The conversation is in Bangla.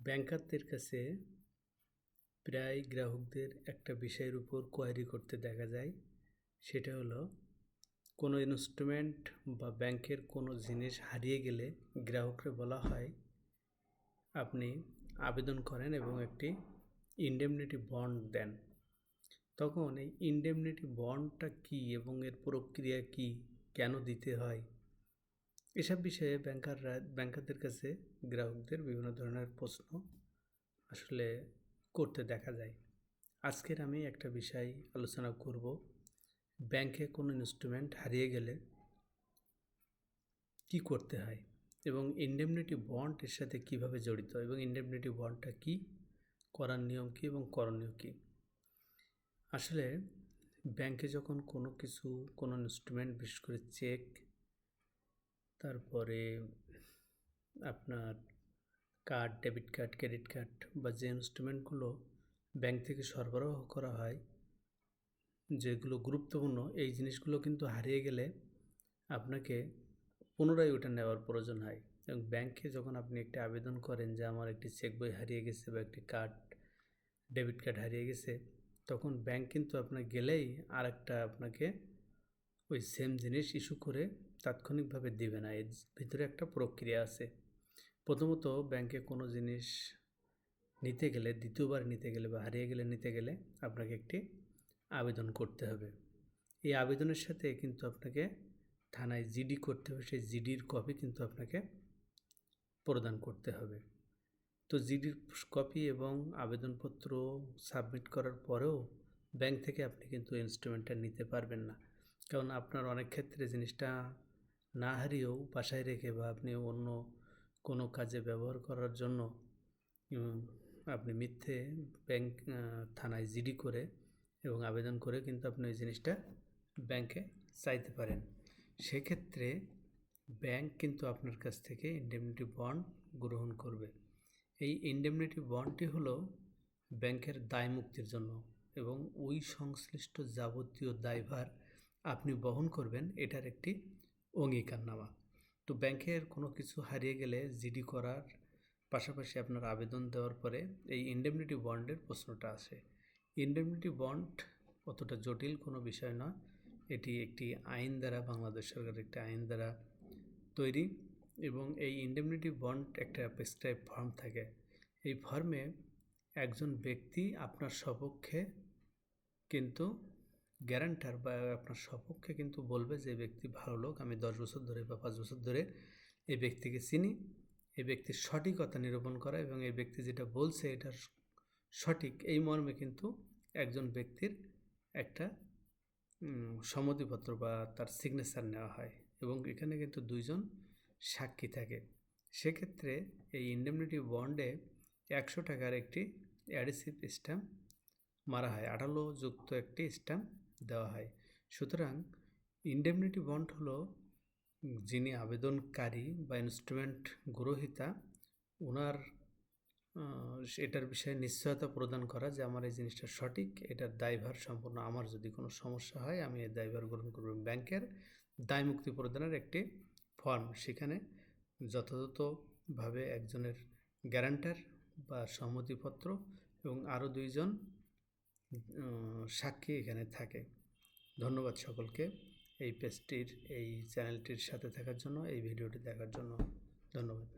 ব্যাংকারদের কাছে প্রায় গ্রাহকদের একটা বিষয়ের উপর কোয়ারি করতে দেখা যায়। সেটা হলো, কোনো ইনস্ট্রুমেন্ট বা ব্যাংকের কোনো জিনিস হারিয়ে গেলে গ্রাহককে বলা হয়, আপনি আবেদন করেন এবং একটি ইন্ডেমনিটি বন্ড দেন। তখন এই ইন্ডেমনিটি বন্ডটা কী এবং এর প্রক্রিয়া কী, কেন দিতে হয় এসব বিষয়ে ব্যাংকাররা, ব্যাংকারদের কাছে গ্রাহকদের বিভিন্ন ধরনের প্রশ্ন আসলে করতে দেখা যায়। আজকের আমি একটা বিষয় আলোচনা করব। ব্যাংকে কোনো ইনস্ট্রুমেন্ট হারিয়ে গেলে কি করতে হয় এবং ইন্ডেমনিটি বন্ড এর সাথে কীভাবে জড়িত এবং ইন্ডেমনিটি বন্ডটা কি, করার নিয়ম কী এবং করণীয় কী? আসলে ব্যাংকে যখন কোনো কিছু, কোনো ইনস্ট্রুমেন্ট বিশেষ করে চেক তারপরে আপনার card debit card credit card বা যে ইনস্ট্রুমেন্টগুলো ব্যাংক থেকে সরবরাহ করা হয়, যেগুলো গুরুত্বপূর্ণ, এই জিনিসগুলো কিন্তু হারিয়ে গেলে আপনাকে পুনরায় ওটা নেওয়ার প্রয়োজন হয়। এবং ব্যাংকে যখন আপনি একটি আবেদন করেন যে আমার একটি চেক বই হারিয়ে গেছে বা একটি কার্ড ডেবিট কার্ড হারিয়ে গেছে, তখন ব্যাংক কিন্তু আপনার গেলেই আর একটা আপনাকে ওই সেম জিনিস ইস্যু করে তাৎক্ষণিকভাবে দেবে না। এর ভিতরে একটা প্রক্রিয়া আছে। প্রথমত ব্যাংকে কোনো জিনিস নিতে গেলে, দ্বিতীয়বার নিতে গেলে বা হারিয়ে গেলে নিতে গেলে আপনাকে একটি আবেদন করতে হবে। এই আবেদনের সাথে কিন্তু আপনাকে থানায় জিডি করতে হবে। সেই জিডির কপি কিন্তু আপনাকে প্রদান করতে হবে। তো জিডির কপি এবং আবেদনপত্র সাবমিট করার পরেও ব্যাংক থেকে আপনি কিন্তু ইনস্ট্রুমেন্টটা নিতে পারবেন না। কারণ আপনার অনেক ক্ষেত্রে জিনিসটা না হারিয়েও বাসায় রেখে বা আপনি অন্য কোনো কাজে ব্যবহার করার জন্য আপনি মিথ্যে ব্যাংক থানায় জিডি করে এবং আবেদন করে কিন্তু আপনি ওই জিনিসটা ব্যাংকে চাইতে পারেন। সেক্ষেত্রে ব্যাংক কিন্তু আপনার কাছ থেকে ইন্ডেমনিটি বন্ড গ্রহণ করবে। এই ইন্ডেমনিটি বন্ডটি হলো ব্যাংকের দায় মুক্তির জন্য এবং ওই সংশ্লিষ্ট যাবতীয় দায়ভার আপনি বহন করবেন, এটার একটি অঙ্গীকারনামা। তো ব্যাংকের কোনো কিছু হারিয়ে গেলে জিডি করার পাশাপাশি আপনার আবেদন দেওয়ার পরে এই ইন্ডেমনিটি বন্ডের প্রশ্নটা আসে। ইন্ডেমনিটি বন্ড অতটা জটিল কোনো বিষয় নয়। এটি একটি আইন দ্বারা, বাংলাদেশ সরকারের একটি আইন দ্বারা তৈরি এবং এই ইন্ডেমনিটি বন্ড একটা প্রেসক্রাইব ফর্ম থাকে। এই ফর্মে একজন ব্যক্তি আপনার সপক্ষে কিন্তু গ্যারান্টার বা আপনার সপক্ষে কিন্তু বলবে যে ব্যক্তি ভালো লোক, আমি দশ বছর ধরে বা পাঁচ বছর ধরে এই ব্যক্তিকে চিনি। এই ব্যক্তির সঠিকতা নিরূপণ করা এবং এই ব্যক্তি যেটা বলছে এটার সঠিক। এই মর্মে কিন্তু একজন ব্যক্তির একটা সম্মতিপত্র বা তার সিগনেচার নেওয়া হয় এবং এখানে কিন্তু দুইজন সাক্ষী থাকে। সেক্ষেত্রে এই ইন্ডেমনিটি বন্ডে একশো টাকার একটি অ্যাডিসিভ স্ট্যাম্প মারা হয়। আঠালো যুক্ত একটি স্ট্যাম্প দেওয়া হয়। সুতরাং ইন্ডেমনিটি বন্ড হলো যিনি আবেদনকারী বা ইনস্ট্রুমেন্ট গ্রহিতা ওনার এটার বিষয়ে নিশ্চয়তা প্রদান করা যে আমার এই জিনিসটা সঠিক, এটার দায়ভার সম্পূর্ণ আমার। যদি কোনো সমস্যা হয়, আমি এই দায়ভার গ্রহণ করব ব্যাংকের দায় মুক্তি প্রদানের একটি ফর্ম সেখানে যথাযথভাবে একজনের গ্যারান্টার বা সম্মতিপত্র এবং আরও দুইজন সাক্ষী এখানে থাকে। ধন্যবাদ সকলকে এই পেজটির, এই চ্যানেলটির সাথে থাকার জন্য, এই ভিডিওটি দেখার জন্য। ধন্যবাদ।